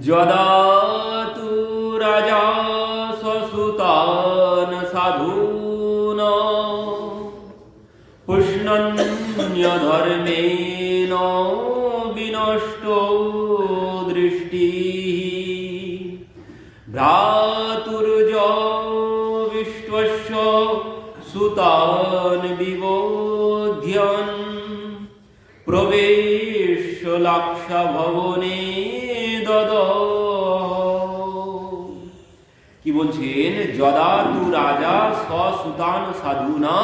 যদা তু রাজা স্বসুতান সাধূন। পুষ্ণন্যধর্মেণ বিনষ্ট দৃষ্টি। ভ্রাতুর্য বিশ্বস্য সুতান বিবোধ্যন। প্রবেশ লাক্ষা ভবনে দদ কি বলছেন? যদা তু রাজা স্বসুতান সাধুনা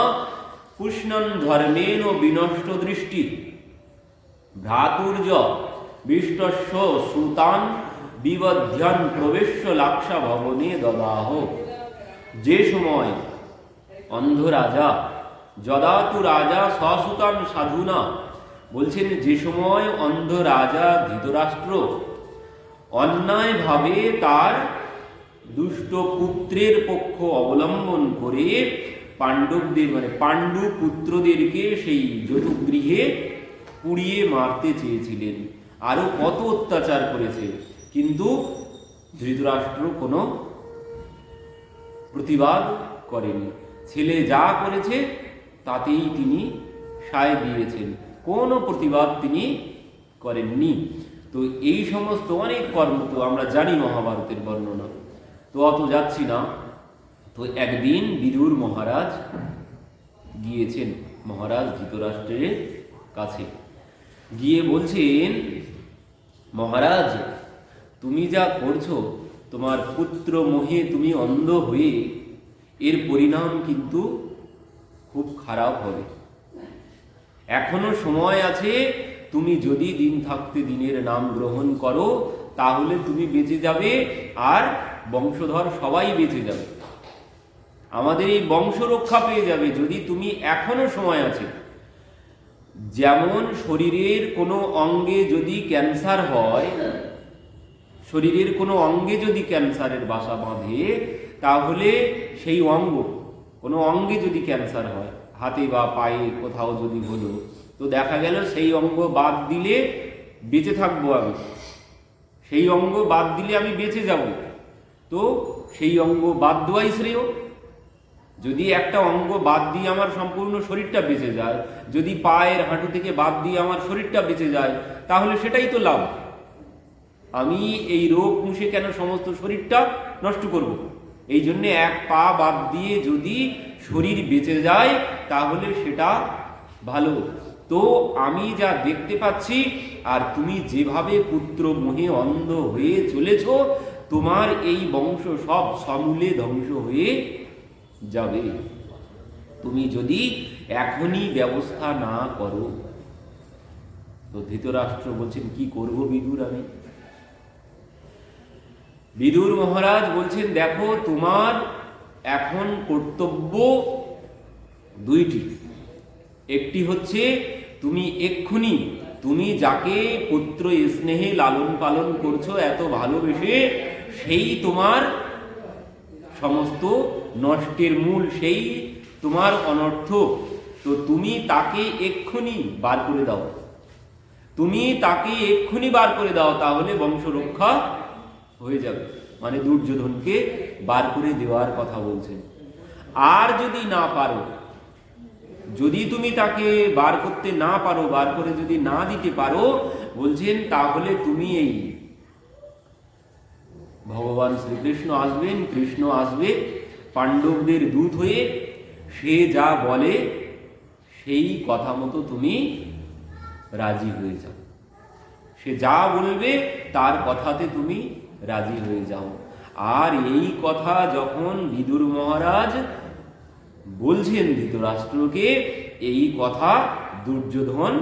পুষ্ণন ধর্মেন বিনষ্ট দৃষ্টি। ভ্রাতুর্য বিষ্টস্য সুতান, বিবধ্যন প্রবেশ্য লাক্ষা ভবনে দদাহ যে সময় অন্ধ রাজা যদাতু রাজা সসুতান সাধুনা, বলছেন যে সময় অন্ধ রাজা ধৃতরাষ্ট্র অন্যায়ভাবে তার দুষ্ট পুত্রের পক্ষ অবলম্বন করে পাণ্ডবদের মানে পাণ্ডু পুত্রদেরকে সেই যতুগৃহে পুড়িয়ে মারতে চেয়েছিলেন। আরও কত অত্যাচার করেছে। কিন্তু ধৃতরাষ্ট্র কোনো প্রতিবাদ করেনি। ছেলে যা করেছে, তাতেই তিনি সায় দিয়েছেন। কোনো প্রতিবাদ তিনি করেননি। তো এই সমস্ত অনেক কর্ম তো আমরা জানি মহাভারতের বর্ণনা। তো অত যাচ্ছি না। তো একদিন বিদুর মহারাজ গিয়েছেন, মহারাজ ধৃতরাষ্ট্রের কাছে। গিয়ে বলছেন, মহারাজ, তুমি যা করছ, তোমার পুত্র মোহে তুমি অন্ধ হয়ে, এর পরিণাম কিন্তু খুব খারাপ হবে। এখনও সময় আছে তুমি যদি দিন থাকতে দিনের নাম গ্রহণ করো, তাহলে তুমি বেঁচে যাবে আর বংশধর সবাই বেঁচে যাবে। আমাদের এই বংশ রক্ষা পেয়ে যাবে যদি তুমি এখনও সময় আছে। যেমন শরীরের কোনো অঙ্গে যদি ক্যান্সার হয়, শরীরের কোনো অঙ্গে যদি ক্যান্সারের বাসা বাঁধে, তাহলে সেই অঙ্গ, কোনো অঙ্গে যদি ক্যান্সার হয়, হাতে বা পায়ে কোথাও যদি হলো তো দেখা গেল সেই অঙ্গ বাদ দিলে বেঁচে থাকব আমি। সেই অঙ্গ বাদ দিলে আমি বেঁচে যাব। তো সেই অঙ্গ বাদ দেওয়াই শ্রেয়। যদি একটা অঙ্গ বাদ দিয়ে আমার সম্পূর্ণ শরীরটা বেঁচে যায়, যদি পায়ের হাঁটু থেকে বাদ দিয়ে আমার শরীরটা বেঁচে যায়, তাহলে সেটাই তো লাভ। আমি এই রোগ পুষে কেন সমস্ত শরীরটা নষ্ট করব। এই জন্য এক পা বাদ দিয়ে যদি শরীর বেঁচে যায়, তাহলে সেটা ভালো। তো আমি যা দেখতে পাচ্ছি, আর তুমি যেভাবে পুত্র মোহে অন্ধ হয়ে চলেছ, তোমার এই বংশ সব সমূলে ধ্বংস হয়ে যাবে। তুমি যদি এখনই ব্যবস্থা না করো, তো ধৃতরাষ্ট্র বলছেন, কি করব বিদুর আমি? বিদুর মহারাজ বলছেন, দেখো, তোমার এখন কর্তব্য দুইটি। একটি হচ্ছে তুমি এক্ষুনি, তুমি যাকে পুত্র স্নেহে লালন পালন করছ এত ভালোবেসে, সেই তোমার সমস্ত নষ্টের মূল, সেই তোমার অনর্থ। তো তুমি তাকে এক্ষুনি বার করে দাও। তুমি তাকে এক্ষুনি বার করে দাও, তাহলে বংশ রক্ষা হয়ে যাবে। মানে দুর্যোধনকে বার করে দেওয়ার কথা বলছেন। আর যদি না পারো যদি তুমি তাকে বার করতে না পারো, বার করে যদি না দিতে পারো, বলছেন, তাহলে তুমি এই ভগবান শ্রীকৃষ্ণ আসবেন, কৃষ্ণ আসবে, পাণ্ডবদের দূত হয়ে সে যা বলে, সেই কথা মতো তুমি রাজি হয়ে যাও। সে যা বলবে, তার কথাতে তুমি রাজি হয়ে যাও। আর এই কথা যখন বিদুর মহারাজ বলছেন ধৃতরাষ্ট্রকে এই কথা দুর্যোধন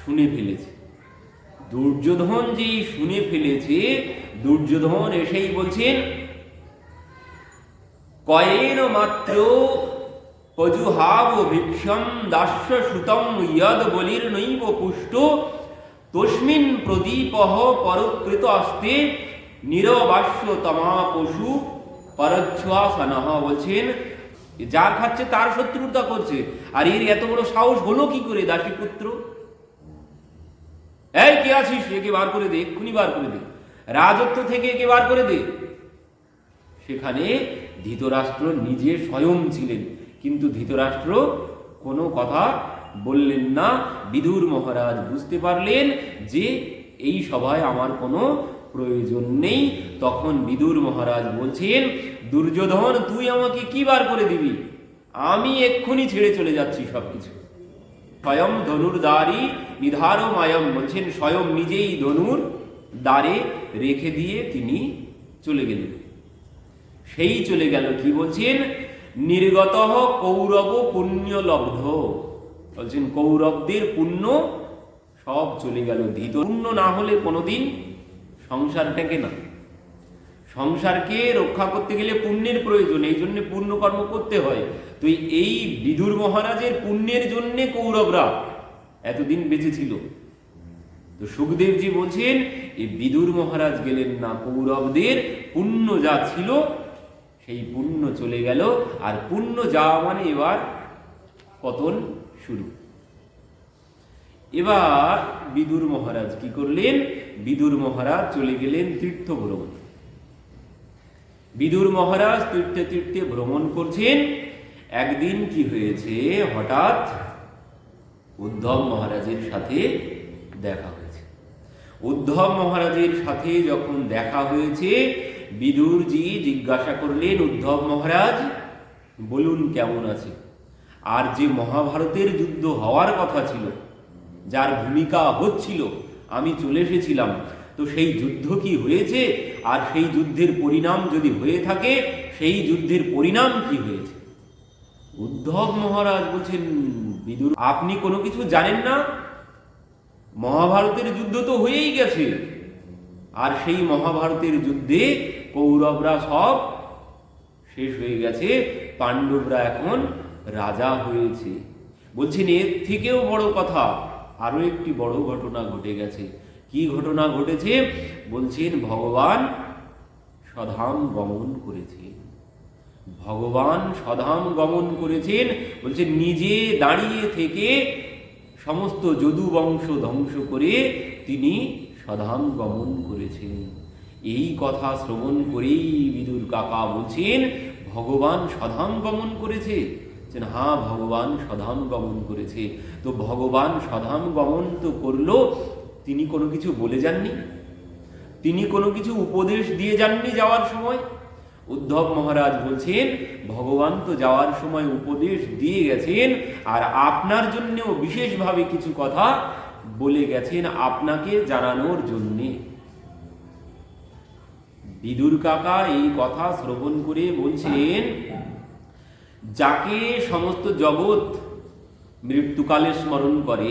শুনে ফেলেছে। দুর্যোধন যেই শুনে ফেলেছে, দুর্যোধন এসেই বলছেন, কয়েন মাত্র পজুহাব ভিক্ষম দাস্য সুতম ইয়দ বলির নৈব পুষ্ট, তস্মিন প্রদীপহ পরকৃত আস্তে নিরবাস্য তমা পশু পরচ্ছ্বাসনহ বলছেন যার খাচ্ছে তার শত্রুতা করছে। আর এর এত বড় সাহস হলো কি করে দাসী পুত্র? এই, কে আছিস? একে বার করে দে, এক্ষুনি বার করে দে। রাজত্ব থেকে একে বার করে দে। সেখানে ধৃতরাষ্ট্র নিজে স্বয়ং ছিলেন, কিন্তু ধৃতরাষ্ট্র কোনো কথা বললেন না। বিদুর মহারাজ বুঝতে পারলেন যে এই সভায় আমার কোনো প্রয়োজন নেই। তখন বিদুর মহারাজ বলছেন দুর্যোধন, তুই আমাকে কি বার করে দিবি? আমি এক্ষুনি ছেড়ে চলে যাচ্ছি সবকিছু। স্বয়ং ধনুর দ্বারই নিধার মায়ম বলছেন, স্বয়ং নিজেই ধনুর দ্বারে রেখে দিয়ে তিনি চলে গেলেন। সেই চলে গেল কি বলছেন? নির্গত কৌরব পুণ্য লব্ধ বলছেন, কৌরবদের পুণ্য সব চলে গেল। ধৃত পুণ্য না হলে কোনোদিন সংসার টেকে না। সংসারকে রক্ষা করতে গেলে পুণ্যের প্রয়োজন, এই জন্য পুণ্য কর্ম করতে হয়। তো এই বিদুর মহারাজের পুণ্যের জন্য কৌরবরা এতদিন বেঁচে ছিল। তো সুখদেবজি বলছেন, এই বিদুর মহারাজ গেলেন না কৌরবদের, পুণ্য যা ছিল সেই পুণ্য চলে গেল। আর পুণ্য যাওয়া মানে এবার পতন শুরু। এবার বিদুর মহারাজ কি করলেন? বিদুর মহারাজ চলে গেলেন তীর্থ ভ্রমণ। বিদুর মহারাজ তীর্থে তীর্থে ভ্রমণ করছেন। একদিন কি হয়েছে? হঠাৎ উদ্ধব মহারাজের সাথে দেখা হয়েছে। উদ্ধব মহারাজের সাথে যখন দেখা হয়েছে, বিদুরজি জিজ্ঞাসা করলেন, উদ্ধব মহারাজ, বলুন কেমন আছে? আর যে মহাভারতের যুদ্ধ হওয়ার কথা ছিল, যার ভূমিকা হচ্ছিল, আমি চলে এসেছিলাম। তো সেই যুদ্ধ কি হয়েছে? আর সেই যুদ্ধের পরিণাম যদি হয়ে থাকে, সেই যুদ্ধের পরিণাম কি হয়েছে? উদ্ধব মহারাজ বলছেন, বিদুর, আপনি কোনো কিছু জানেন না? মহাভারতের যুদ্ধ তো হয়েই গেছে। আর সেই মহাভারতের যুদ্ধে কৌরবরা সব শেষ হয়ে গেছে, পাণ্ডবরা এখন রাজা হয়েছে। বলছেন, এর থেকেও বড় কথা, আরও একটি বড় ঘটনা ঘটে গেছে। কি ঘটনা ঘটেছে? বলছেন, ভগবান সধাম গমন করেছেন। ভগবান সধাম গমন করেছেন, বলছেন, নিজে দাঁড়িয়ে থেকে সমস্ত যদু বংশ ধ্বংস করে তিনি সধাম গমন করেছেন। এই কথা শ্রবণ করেই বিদুর কাকা বলছেন, ভগবান সধাম গমন করেছে? হ্যাঁ ভগবান সধাম গমন করেছে। তো ভগবান সধাম গমন তো করল তিনি কোনো কিছু বলে যাননি। তিনি কোনো কিছু উপদেশ দিয়ে যাননি যাওয়ার সময়। উদ্ধব মহারাজ বলছেন, ভগবান তো যাওয়ার সময় উপদেশ দিয়ে গেছেন, আর আপনার জন্যেও বিশেষভাবে কিছু কথা বলে গেছেন আপনাকে জানানোর জন্যে। বিদুর কাকা এই কথা শ্রবণ করে বলছেন, যাকে সমস্ত জগৎ মৃত্যুকালে স্মরণ করে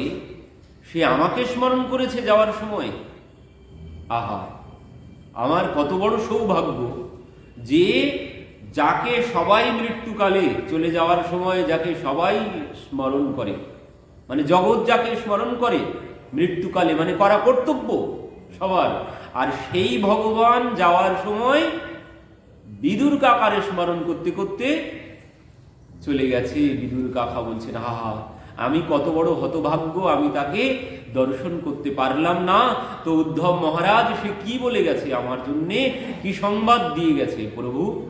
সে আমাকে স্মরণ করেছে যাওয়ার সময়। আহা, আমার কত বড় সৌভাগ্য যে যাকে সবাই মৃত্যুকালে চলে যাওয়ার সময় যাকে সবাই স্মরণ করে। মানে জগৎ যাকে স্মরণ করে, মৃত্যুকালে মানে করা কর্তব্য সবার। আর সেই ভগবান যাওয়ার সময় বিদুর কাকারে স্মরণ করতে করতে চলে গেছে। বিদুর কাকা বলছেন হাহা আমি কত বড় হতভাগ্য, আমি তাকে দর্শন করতে পারলাম না। তো উদ্ধব মহারাজ, সে কি বলে গেছে আমার জন্যে? কি সংবাদ দিয়ে গেছে? প্রভু,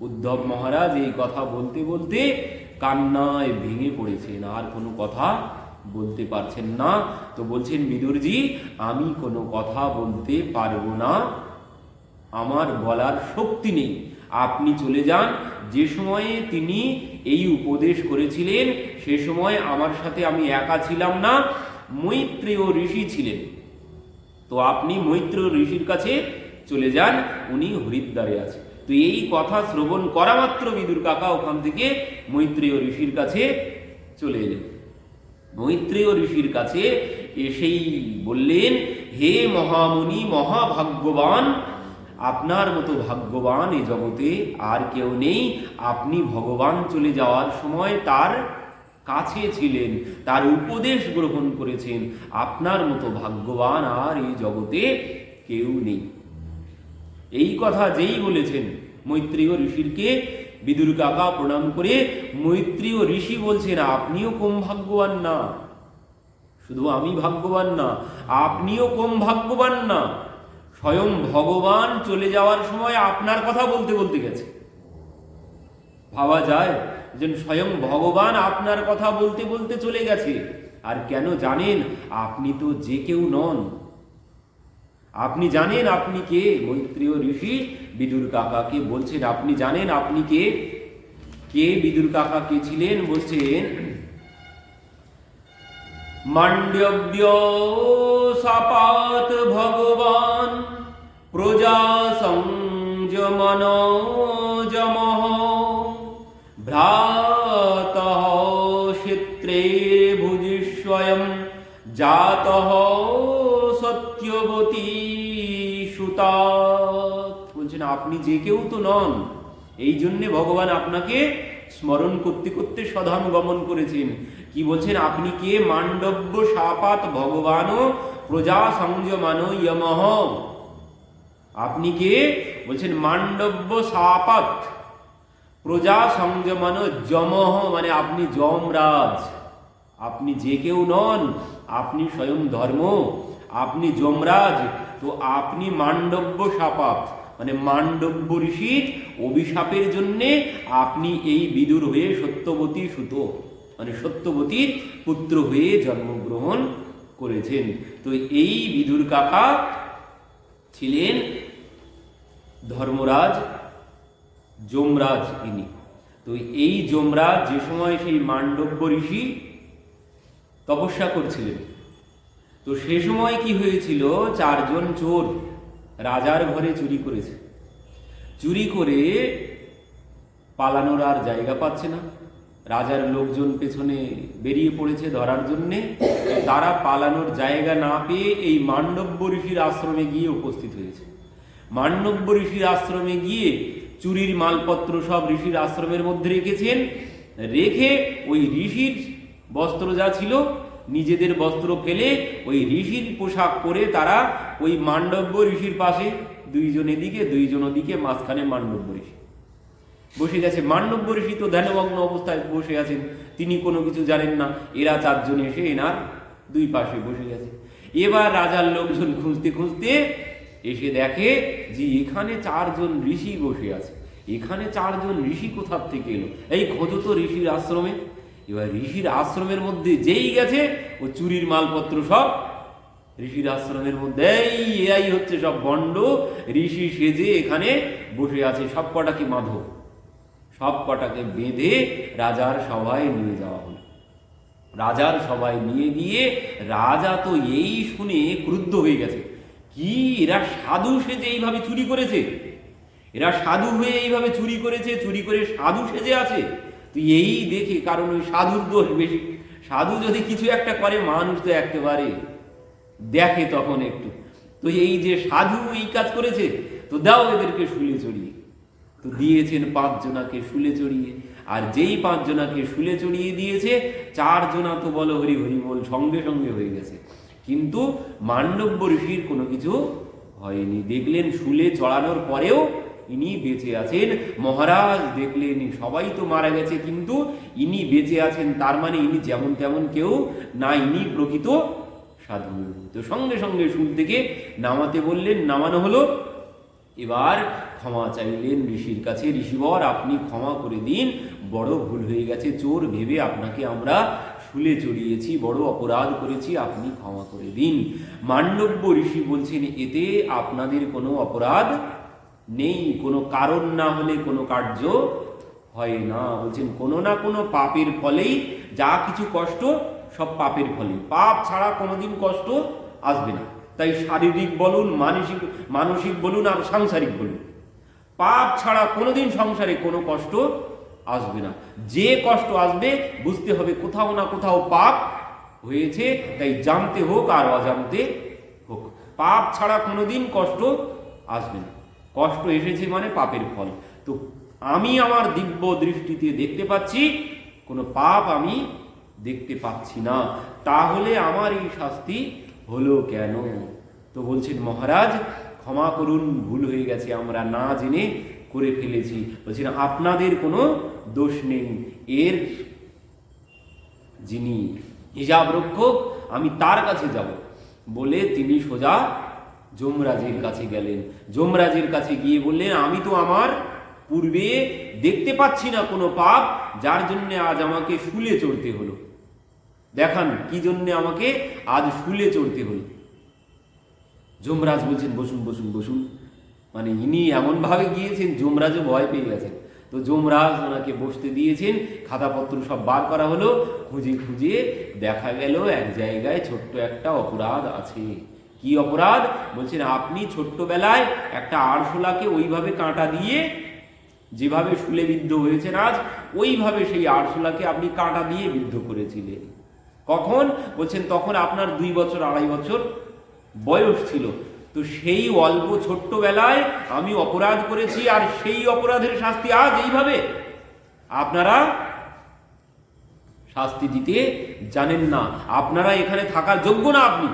উদ্ধব মহারাজ এই কথা বলতে বলতে কান্নায় ভেঙে পড়েছেন, আর কোনো কথা বলতে পারছেন না। তো বলছেন, বিদুরজি, আমি কোনো কথা বলতে পারব না। আমার বলার শক্তি নেই। আপনি চলে যান যে সময়ে তিনি এই উপদেশ করেছিলেন, সে সময় আমার সাথে আমি একা ছিলাম না, মৈত্রেয় ঋষি ছিলেন। তো আপনি মৈত্র ঋষির কাছে চলে যান, উনি হরিদ্বারে আছে তো এই কথা শ্রবণ করা মাত্র বিদুর কাকা ওখান থেকে মৈত্রেয় ঋষির কাছে চলে এলেন। মৈত্রেয় ঋষির কাছে এসেই বললেন, হে মহামুনি, মহাভাগ্যবান আপনার মতো ভাগ্যবান এই জগতে আর কেউ নেই। আপনি ভগবান চলে যাওয়ার সময় তার কাছে ছিলেন, তার উপদেশ গ্রহণ করেছেন। আপনার মতো ভাগ্যবান আর এই জগতে কেউ নেই। এই কথা যেই বলেছেন মৈত্রীয় ঋষিরকে, বিদুর কাকা প্রণাম করে মৈত্রীয় ঋষি বলছেন, আপনিও কম ভাগ্যবান না। শুধু আমি ভাগ্যবান না, আপনিও কম ভাগ্যবান না। স্বয়ং ভগবান চলে যাওয়ার সময় আপনার কথা বলতে বলতে গেছে। ভাবা যায় যে স্বয়ং ভগবান আপনার কথা বলতে বলতে চলে গেছে। আর কেন জানেন, আপনি তো যে কেউ নন। আপনি জানেন আপনি কে? মৈত্রীয় ঋষি বিদুর কাকাকে বলছেন, আপনি জানেন আপনি কে? কে বিদুর কাকা কে ছিলেন? বলছেন মান্ডব্য সাপাত ভগবান। প্রজা সংযমন যমঃ ভ্রাত ক্ষেত্রে ভুজিস্বয়ং জাত সত্যবতী সুতাৎ বলছেন, আপনি যে কেউ তো নন, এই জন্যে ভগবান আপনাকে স্মরণ করতে করতে সধাম গমন করেছেন। কি বলছেন, আপনি কে? মান্ডব্য সাপাত ভগবানও প্রজা সংযমানো ইয়মহ আপনি কে বলছেন মান্ডব্য সাপাত প্রজা সংযমানো যমহ মানে আপনি যমরাজ। আপনি যে কেউ নন, আপনি স্বয়ং ধর্ম, আপনি যমরাজ। তো আপনি মান্ডব্য সাপাত মানে মান্ডব্য ঋষির অভিশাপের জন্যে আপনি এই বিদুর হয়ে সত্যবতী সুত মানে সত্যবতীর পুত্র হয়ে জন্মগ্রহণ করেছেন। তো এই বিদুর কাকা ছিলেন ধর্মরাজ, যমরাজ ইনি। তো এই যমরাজ যে সময় সেই মান্ডব্য ঋষি তপস্যা করছিলেন। তো সে সময় কি হয়েছিল, চারজন চোর রাজার ঘরে চুরি করেছে। চুরি করে পালানোর আর জায়গা পাচ্ছে না। রাজার লোকজন পেছনে বেরিয়ে পড়েছে ধরার জন্যে। তারা পালানোর জায়গা না পেয়ে এই মান্ডব্য ঋষির আশ্রমে গিয়ে উপস্থিত হয়েছে। মান্ডব্য ঋষির আশ্রমে গিয়ে চুরির মালপত্র সব ঋষির আশ্রমের মধ্যে রেখেছেন। রেখে ওই ঋষির বস্ত্র যা ছিল, নিজেদের বস্ত্র ফেলে ওই ঋষির পোশাক পরে তারা ওই মান্ডব্য ঋষির পাশে দুইজন এদিকে, দুইজন ওদিকে, মাঝখানে মান্ডব্য ঋষি। বসে গেছে। মান্ডব্য ঋষি তো ধ্যানমগ্ন অবস্থায় বসে আছেন। তিনি কোনো কিছু জানেন না। এরা চারজন এসে এনার দুই পাশে বসে গেছে। এবার রাজার লোকজন খুঁজতে খুঁজতে এসে দেখে যে এখানে চারজন ঋষি বসে আছে। এখানে চারজন ঋষি কোথার থেকে এলো? এই খোঁজো তো ঋষির আশ্রমে। এবার ঋষির আশ্রমের মধ্যে যেই গেছে, ও চুরির মালপত্র সব ঋষির আশ্রমের মধ্যে। এই হচ্ছে সব বন্ড। ঋষি সেজে এখানে বসে আছে। সব কটাকে মাধব সব কটাকে বেঁধে রাজার সভায় নিয়ে যাওয়া হলো। রাজার সবাই নিয়ে গিয়ে রাজা তো এই শুনে ক্রুদ্ধ হয়ে গেছে। কি? এরা সাধু সেজে এইভাবে চুরি করেছে। এরা সাধু হয়ে এইভাবে চুরি করেছে, চুরি করে সাধু সেজে আছে। তো এই দেখে, কারণ ওই সাধুর দোষ বেশি। সাধু যদি কিছু একটা করে, মানুষ তো একেবারে দেখে তখন একটু। তো এই যে সাধু এই কাজ করেছে, তো দাও এদেরকে শুলে চড়িয়ে। তো দিয়েছেন পাঁচজনাকে শুলে চড়িয়ে। আর যেই পাঁচজনাকে শুলে চড়িয়ে দিয়েছে চারজনা তো বলো হরি হরি বল সঙ্গে সঙ্গে হয়ে গেছে। কিন্তু মান্ডব্য ঋষির কোনো কিছু হয়নি। দেখলেন শুলে চড়ানোর পরেও ইনি বেঁচে আছেন। মহারাজ দেখলেন সবাই তো মারা গেছে, কিন্তু ইনি বেঁচে আছেন, তার মানে ইনি যেমন তেমন কেউ না, ইনি প্রকৃত সাধু। তো সঙ্গে সঙ্গে শুল থেকে নামাতে বললেন, নামানো হলো। এবার ক্ষমা চাইলেন ঋষির কাছে, ঋষিবর, আপনি ক্ষমা করে দিন, বড় ভুল হয়ে গেছে, চোর ভেবে আপনাকে আমরা শুলে চড়িয়েছি, বড় অপরাধ করেছি, আপনি ক্ষমা করে দিন। মান্ডব্য ঋষি বলছেন, এতে আপনাদের কোনো অপরাধ নেই, কোনো কারণ না হলে কোনো কার্য হয় না। বলছেন, কোনো না কোনো পাপের ফলেই যা কিছু কষ্ট, সব পাপের ফলে। পাপ ছাড়া কোনোদিন কষ্ট আসবে না। তাই শারীরিক বলুন, মানসিক মানসিক বলুন আর সাংসারিক বলুন। পাপ ছাড়া কোনোদিন সংসারে কোনো কষ্ট আসবে না। যে কষ্ট আসবে, বুঝতে হবে কোথাও না কোথাও পাপ হয়েছে, তাই জানতে হোক আর অজান্তে হোক। পাপ ছাড়া কোনোদিন কষ্ট আসবে না। কষ্ট এসেছে মানে পাপের ফল। তো আমি আমার দিব্য দৃষ্টিতে দেখতে পাচ্ছি, কোনো পাপ আমি দেখতে পাচ্ছি না। তাহলে আমার এই শাস্তি হলো কেন? তো বলছেন, মহারাজ, ক্ষমা করুন, ভুল হয়ে গেছে। আমরা না জেনে করে ফেলেছি। বলছেন আপনাদের কোনো দোষ নেই। এর যিনি হিজাব রক্ষক আমি তার কাছে যাব বলে তিনি সোজা যমরাজের কাছে গেলেন। যমরাজের কাছে গিয়ে বললেন, আমি তো আমার পূর্বে দেখতে পাচ্ছি না কোনো পাপ, যার জন্য আজ আমাকে শুলে চড়তে হলো। দেখান, কি জন্য আমাকে আজ শুলে চড়তে হলো? যমরাজ বলছেন, বসুন বসুন বসুন। মানে ইনি এমনভাবে গিয়েছেন, যমরাজও ভয় পেয়ে গেছেন। তো যমরাজ ওনাকে বসতে দিয়েছেন, খাতাপত্র সব বার করা হলো, খুঁজে খুঁজে দেখা গেল এক জায়গায় ছোট্ট একটা অপরাধ আছে। কি অপরাধ? বলছেন, আপনি ছোট্টবেলায় একটা আরশোলাকে ওইভাবে কাঁটা দিয়ে যেভাবে শুলে বিদ্ধ হয়েছেন আজ, ওইভাবে সেই আরশোলাকে আপনি কাঁটা দিয়ে বিদ্ধ করেছিলেন। কখন? বলছেন, তখন আপনার দুই বছর, আড়াই বছর বয়স ছিল। তো সেই অল্প ছোট্টবেলায় আমি অপরাধ করেছি আর সেই অপরাধের শাস্তি আজ এইভাবে। আপনারা শাস্তি দিতে জানেন না। আপনারা এখানে থাকার যোগ্য না আপনি।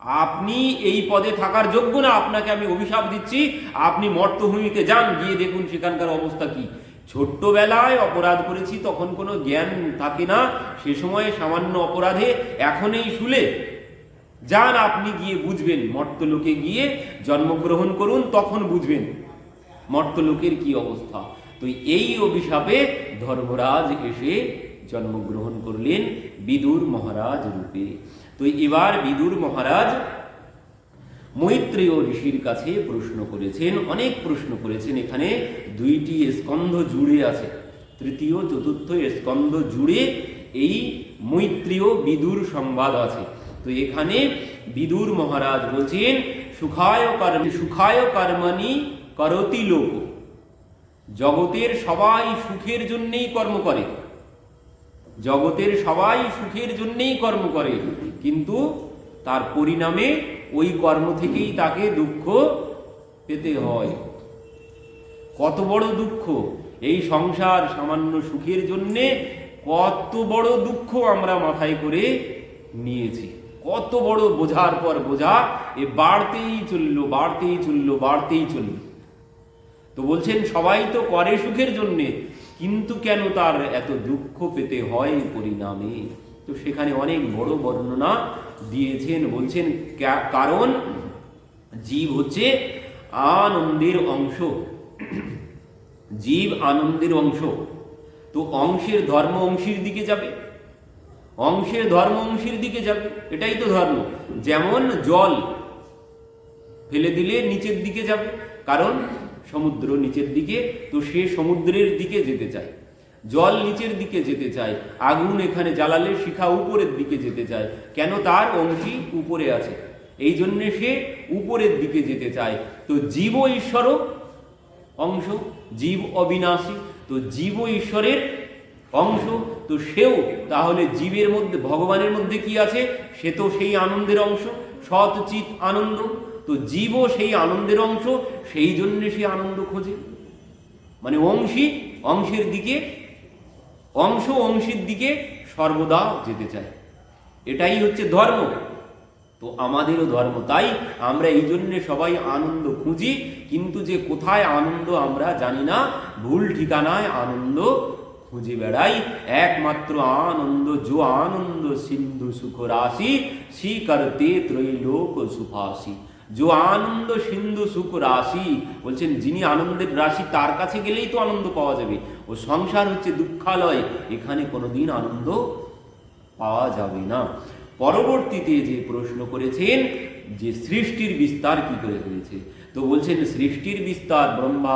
আপনি এই পদে থাকার যোগ্য না, আপনাকে আমি অভিশাপ দিচ্ছি। আপনি মর্তভূমিতে যান, গিয়ে দেখুন সেখানকার অবস্থা কি। ছোট্টবেলায় অপরাধ করেছি, তখন কোনো জ্ঞান থাকে না। সে সময়ে সামান্য অপরাধে এখনই শুলে। যান আপনি গিয়ে বুঝবেন। মর্তলোকে গিয়ে জন্মগ্রহণ করুন, তখন বুঝবেন। মর্তলোকের কি অবস্থা? তো এই অভিশাপে ধর্মরাজ এসে জন্মগ্রহণ করলেন বিদুর মহারাজ রূপে। তো এবার বিদুর মহারাজ মৈত্রেয় ঋষির কাছে প্রশ্ন করেছেন, অনেক প্রশ্ন করেছেন। এখানে দুইটি স্কন্ধ জুড়ে আছে। তৃতীয়, চতুর্থ স্কন্ধ জুড়ে এই মৈত্রীয় বিদুর সংবাদ আছে। তো এখানে বিদুর মহারাজ বলছেন, সুখায় কর্ম সুখায় কর্মণি করতি লোক। জগতের সবাই সুখের জন্যেই কর্ম করে। জগতের সবাই সুখের জন্যেই কর্ম করে, কিন্তু তার পরিণামে ওই কর্ম থেকেই তাকে দুঃখ পেতে হয়। কত বড় দুঃখ? এই সংসার সামান্য সুখের জন্যে কত বড় দুঃখ আমরা মাথায় করে নিয়েছি। কত বড় বোঝার পর বোঝা, এ বাড়তেই চলল বাড়তেই চলল বাড়তেই চলল। তো বলছেন, সবাই তো করে সুখের জন্যে, কিন্তু কেন তার এত দুঃখ পেতে হয় পরিণামে? তো সেখানে অনেক বড় বর্ণনা দিয়েছেন, বলছেন কারণ জীব হচ্ছে আনন্দের অংশ। জীব আনন্দের অংশ। তো অংশের ধর্ম অংশীর দিকে যাবে। অংশের ধর্ম অংশীর দিকে যাবে, এটাই তো ধর্ম। যেমন জল ফেলে দিলে নিচের দিকে যাবে, কারণ সমুদ্র নিচের দিকে, তো সে সমুদ্রের দিকে যেতে চায়। জল নিচের দিকে যেতে চায়, আগুন এখানে জ্বালালে শিখা উপরের দিকে যেতে চায়। কেন তার অংশী উপরে আছে? এই জন্যে সে উপরের দিকে যেতে চায়। তো জীব ঈশ্বরও অংশ জীব অবিনাশী তো জীব ঈশ্বরের অংশ, তো সেও তাহলে জীবের মধ্যে, ভগবানের মধ্যে কি আছে? সে তো সেই আনন্দের অংশ, সৎ চিত আনন্দ। তো জীবও সেই আনন্দের অংশ, সেই জন্যে সে আনন্দ খোঁজে। মানে অংশী, অংশের দিকে, অংশ অংশীর দিকে সর্বদা যেতে চায়। এটাই হচ্ছে ধর্ম। তো আমাদেরও ধর্ম তাই, আমরা এই জন্যে সবাই আনন্দ খুঁজি, কিন্তু যে কোথায় আনন্দ আমরা জানি না, ভুল ঠিকানায় আনন্দ খুঁজে বেড়াই। একমাত্র আনন্দ যো আনন্দ, সিন্ধু সুখ রাশি সি ত্রৈলোক সুফাসি। যো আনন্দ, সিন্ধু সুখ রাশি, বলছেন যিনি আনন্দের রাশি, তার কাছে গেলেই তো আনন্দ পাওয়া যাবে। ও সংসার হচ্ছে দুঃখালয়, এখানে কোনোদিন আনন্দ পাওয়া যাবে না। পরবর্তীতে যে প্রশ্ন করেছেন, যে সৃষ্টির বিস্তার কি করে হয়েছে? তো বলছেন, সৃষ্টির বিস্তার ব্রহ্মা